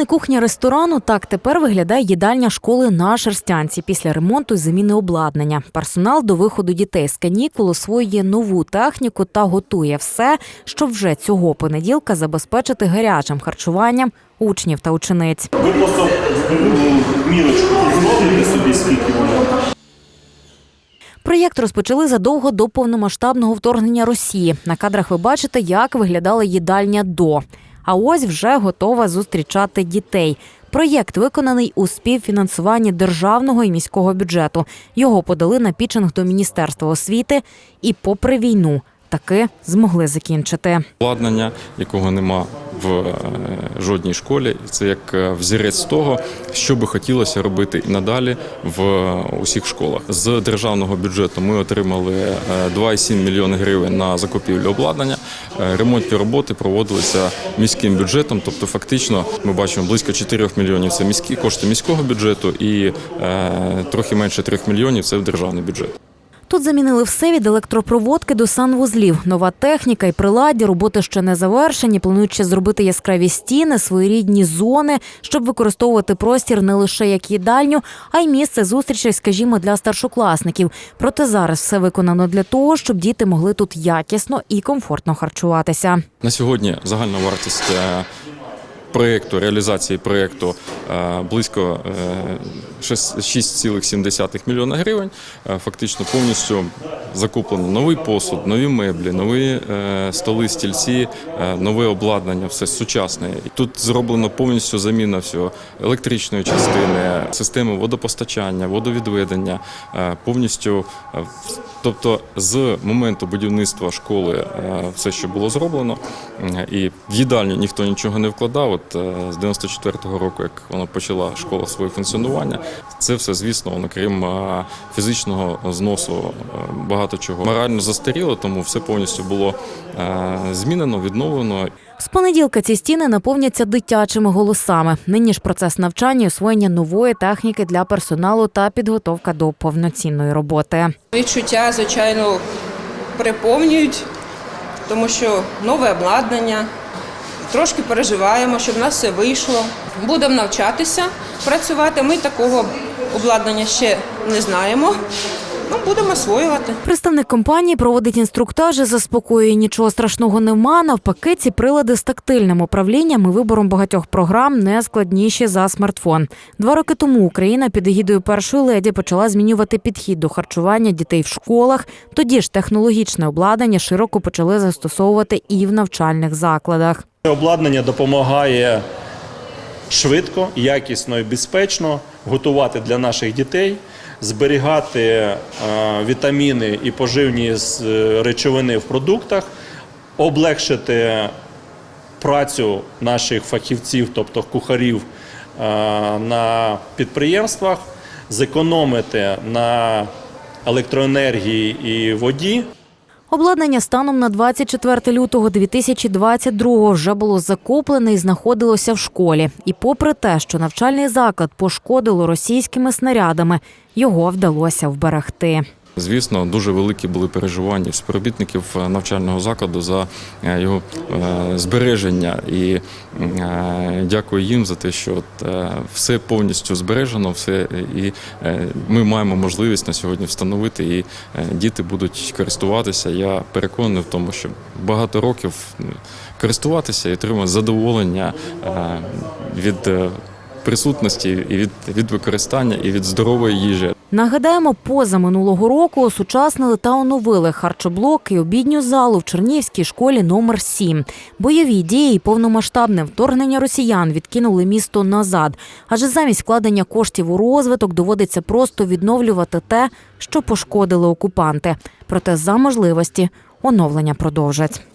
не кухня ресторану, так тепер виглядає їдальня школи на Шерстянці після ремонту і заміни обладнання. Персонал до виходу дітей з канікул освоює нову техніку та готує все, щоб вже цього понеділка забезпечити гарячим харчуванням учнів та учениць. Ви просто мірочку зробите собі, скільки воно. Проєкт розпочали задовго до повномасштабного вторгнення Росії. На кадрах ви бачите, як виглядала їдальня до. А ось вже готова зустрічати дітей. Проєкт виконаний у співфінансуванні державного і міського бюджету. Його подали на пічинг до Міністерства освіти і, попри війну, таки змогли закінчити. обладнання, якого нема в е, жодній школі. Це як е, взірець того, що би хотілося робити надалі в е, усіх школах. З державного бюджету ми отримали е, 2,7 мільйони гривень на закупівлю обладнання. Ремонтні роботи проводилися міським бюджетом, тобто фактично ми бачимо близько 4 мільйонів це міські кошти міського бюджету і трохи менше 3 мільйонів це в державний бюджет. Тут замінили все від електропроводки до санвузлів. Нова техніка і приладдя, роботи ще не завершені. Планують ще зробити яскраві стіни, своєрідні зони, щоб використовувати простір не лише як їдальню, а й місце зустрічей, скажімо, для старшокласників. Проте зараз все виконано для того, щоб діти могли тут якісно і комфортно харчуватися. На сьогодні загальна вартість е, проєкту, реалізації проєкту е, близько е, шест- 6,7 мільйона гривень. Е, Фактично повністю закуплено новий посуд, нові меблі, нові е, столи, стільці, е, нове обладнання, все сучасне. Тут зроблено повністю заміна всього електричної частини, системи водопостачання, водовідведення, е, повністю, е, тобто з моменту будівництва школи е, все, що було зроблено, Е, і в їдальню ніхто нічого не вкладав. От е, з 94-го року, як вона почала школа своє функціонування, це все, звісно, воно крім е, фізичного зносу, е, багато чого морально застаріло, тому все повністю було змінено, відновлено. З понеділка ці стіни наповняться дитячими голосами. Нині ж процес навчання, і освоєння нової техніки для персоналу та підготовка до повноцінної роботи. Відчуття, звичайно, переповнюють, тому що нове обладнання. Трошки переживаємо, щоб в нас все вийшло. Будемо навчатися працювати. Ми такого обладнання ще не знаємо. Ну, будемо освоювати. Представник компанії проводить інструктажі, заспокоює нічого страшного нема. Навпаки, ці прилади з тактильним управлінням і вибором багатьох програм не складніші за смартфон. Два роки тому Україна під егідою першої леді почала змінювати підхід до харчування дітей в школах. Тоді ж технологічне обладнання широко почали застосовувати і в навчальних закладах. Обладнання допомагає швидко, якісно і безпечно готувати для наших дітей, зберігати е, вітаміни і поживні е, речовини в продуктах, облегшити працю наших фахівців, тобто кухарів е, на підприємствах, зекономити на електроенергії і воді. Обладнання станом на 24 лютого 2022 вже було закуплене і знаходилося в школі. І попри те, що навчальний заклад пошкодило російськими снарядами, його вдалося вберегти. Звісно, дуже великі були переживання співробітників е, навчального закладу за е, його е, збереження. І дякую їм за те, що все повністю збережено, все і ми маємо можливість на сьогодні встановити, і діти будуть користуватися. Я переконаний в тому, що багато років користуватися і отримати задоволення від присутності, і від, від використання, і від здорової їжі. Нагадаємо, поза минулого року осучаснили та оновили харчоблок і обідню залу в Чернігівській школі номер 7 Бойові дії і повномасштабне вторгнення росіян відкинули місто назад, адже замість вкладення коштів у розвиток доводиться просто відновлювати те, що пошкодили окупанти. Проте за можливості оновлення продовжать.